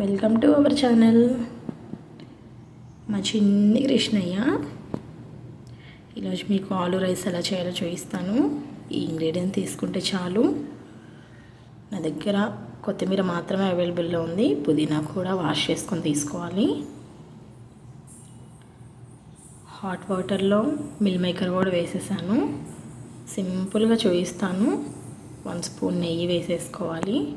Welcome to our channel మా చిన్ని కృష్ణయ్య. ఈరోజు మీకు ఆలు రైస్ ఎలా చేయాలో చూపిస్తాను. ఈ ఇంగ్రీడియంట్ తీసుకుంటే చాలు. నా దగ్గర కొత్తిమీర మాత్రమే అవైలబుల్లో ఉంది. పుదీనా కూడా వాష్ చేసుకొని తీసుకోవాలి. హాట్ వాటర్లో మిల్ మేకర్ కూడా వేసేసాను. సింపుల్గా చూపిస్తాను. వన్ స్పూన్ నెయ్యి వేసేసుకోవాలి.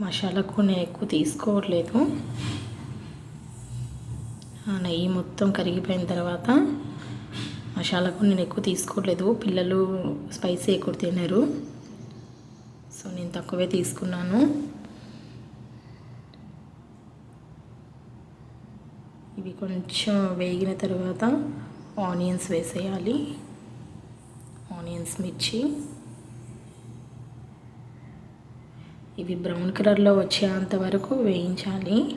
మసాలాకు నేను ఎక్కువ తీసుకోవట్లేదు. ఆ నెయ్యి మొత్తం కరిగిపోయిన తర్వాత మసాలాకు నేను ఎక్కువ తీసుకోవట్లేదు. పిల్లలు స్పైసీ ఎక్కువ తినరు. సో నేను తక్కువే తీసుకున్నాను. ఇవి కొంచెం వేగిన తర్వాత ఆనియన్స్ వేసేయాలి. ఆనియన్స్ మిర్చి. ఇవి బ్రౌన్ కలర్లో వచ్చేంత వరకు వేయించాలి.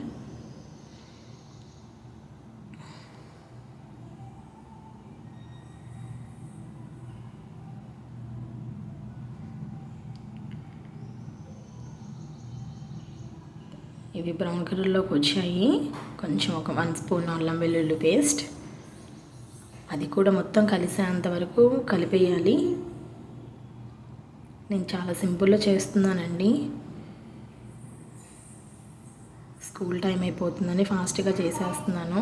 ఇవి బ్రౌన్ కలర్లోకి వచ్చాయి. కొంచెం ఒక వన్ స్పూన్ అల్లం వెల్లుల్లి పేస్ట్. అది కూడా మొత్తం కలిసేంత వరకు కలిపేయాలి. నేను చాలా సింపుల్గా చేస్తున్నానండి. స్కూల్ టైం అయిపోతుందని ఫాస్ట్గా చేసేస్తున్నాను.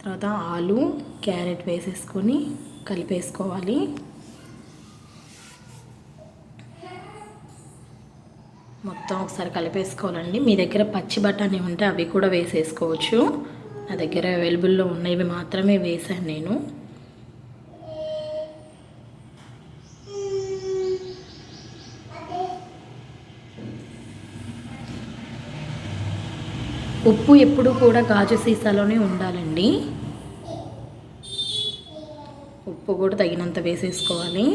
తర్వాత ఆలు క్యారెట్ వేసేసుకొని కలిపేసుకోవాలి. మొత్తం ఒకసారి కలిపేసుకోవాలండి. మీ దగ్గర పచ్చి బఠానీ ఉంటే అవి కూడా వేసేసుకోవచ్చు. నా దగ్గర అవైలబుల్లో ఉన్నవి మాత్రమే వేసాను నేను. ఉప్పు ఎప్పుడు కూడా గాజు సీసాలోనే ఉండాలండి. ఉప్పు కూడా తగినంత వేసేసుకోవాలి.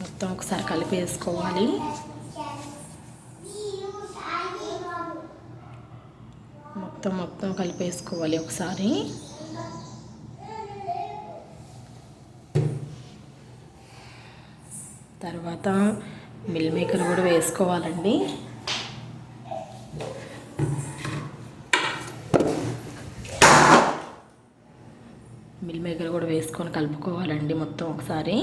మొత్తం ఒకసారి కలిపేసుకోవాలి మొత్తం మొత్తం కలిపేసుకోవాలి ఒకసారి. తర్వాత మిల్ మేకర్ కూడా వేసుకోవాలండి. మిల్ మేకర్ కూడా వేసుకొని కలుపుకోవాలండి మొత్తం ఒకసారి.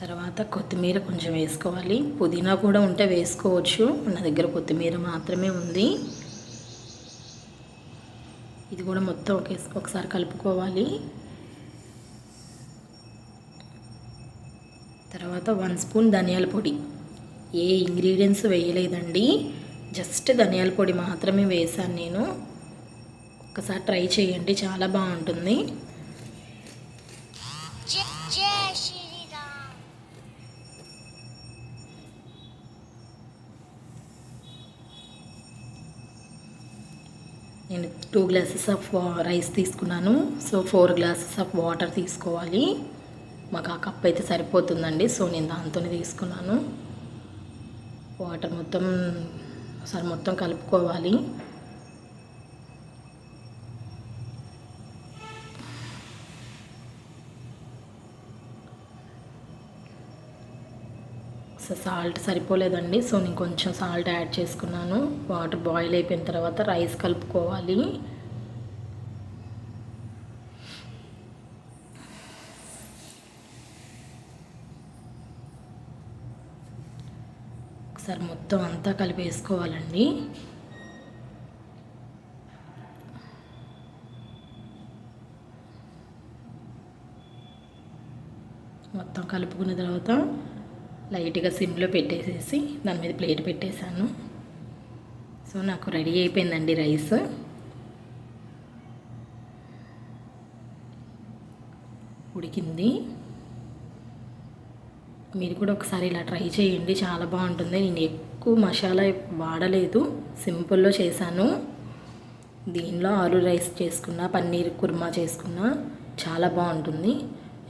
తర్వాత కొత్తిమీర కొంచెం వేసుకోవాలి. పుదీనా కూడా ఉంటే వేసుకోవచ్చు. నా దగ్గర కొత్తిమీర మాత్రమే ఉంది. ఇది కూడా మొత్తం ఒకే ఒకసారి కలుపుకోవాలి. తర్వాత వన్ స్పూన్ ధనియాల పొడి. ఏ ఇంగ్రీడియంట్స్ వేయలేదండి. జస్ట్ ధనియాల పొడి మాత్రమే వేసాను నేను. ఒకసారి ట్రై చేయండి చాలా బాగుంటుంది. నేను టూ గ్లాసెస్ ఆఫ్ రైస్ తీసుకున్నాను. So four glasses of water తీసుకోవాలి. మాకు ఆ కప్ అయితే సరిపోతుందండి. సో నేను దాంతోనే తీసుకున్నాను. వాటర్ మొత్తం ఒకసారి మొత్తం కలుపుకోవాలి. సాల్ట్ సరిపోలేదండి. సో నేను కొంచెం సాల్ట్ యాడ్ చేసుకున్నాను. వాటర్ బాయిల్ అయిపోయిన తర్వాత రైస్ కలుపుకోవాలి. ఒకసారి మొత్తం అంతా కలిపేసుకోవాలండి. మొత్తం కలుపుకున్న తర్వాత లైట్గా సిమ్లో పెట్టేసేసి దాని మీద ప్లేట్ పెట్టేశాను. సో నాకు రెడీ అయిపోయిందండి రైస్. ఉడికింది. మీరు కూడా ఒకసారి ఇలా ట్రై చేయండి. చాలా బాగుంటుంది. నేను ఎక్కువ మసాలా వాడలేదు. సింపుల్లో చేశాను. దీనిలో ఆలు రైస్ చేసుకున్న పన్నీర్ కుర్మా చేసుకున్నా చాలా బాగుంటుంది.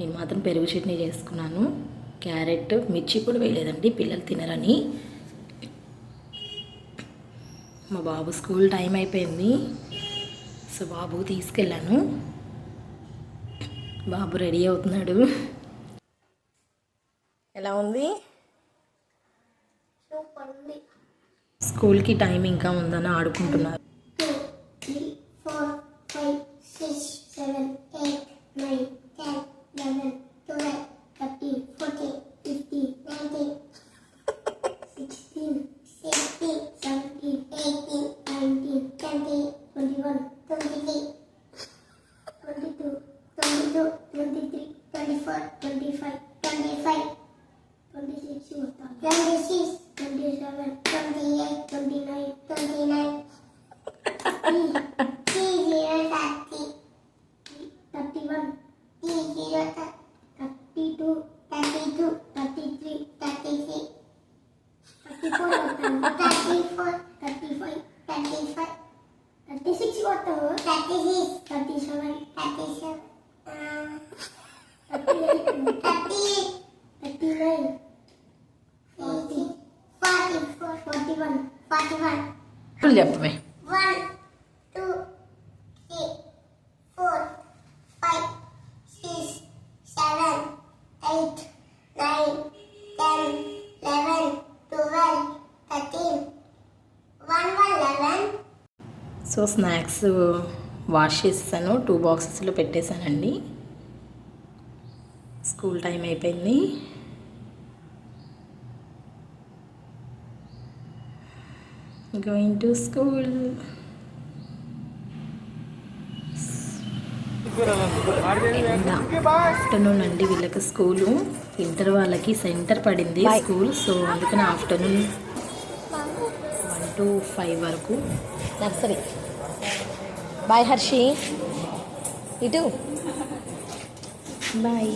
నేను మాత్రం పెరుగు చట్నీ చేసుకున్నాను. క్యారెట్ మిర్చి కూడా వేయలేదండి పిల్లలు తినరని. మా బాబు స్కూల్ టైం అయిపోయింది. సో బాబు తీసుకెళ్ళాను. బాబు రెడీ అవుతున్నాడు. ఎలా ఉంది? స్కూల్కి టైం ఇంకా ఉందని ఆడుకుంటున్నారు. Two three four five six seven Forty-one. Forty-one. Forty-one. Forty-one. So snacks wash చేసేసాను. టూ బాక్సెస్లో పెట్టేశానండి. స్కూల్ టైం అయిపోయింది. గోయింగ్ టు స్కూల్ ఆఫ్టర్నూన్ అండి వీళ్ళకి స్కూలు. ఇంటర్ వాళ్ళకి సెంటర్ పడింది స్కూల్. సో అందుకని ఆఫ్టర్నూన్ వన్ టు ఫైవ్ వరకు. నర్సరీ బాయ్ హర్షి ఇటు బాయ్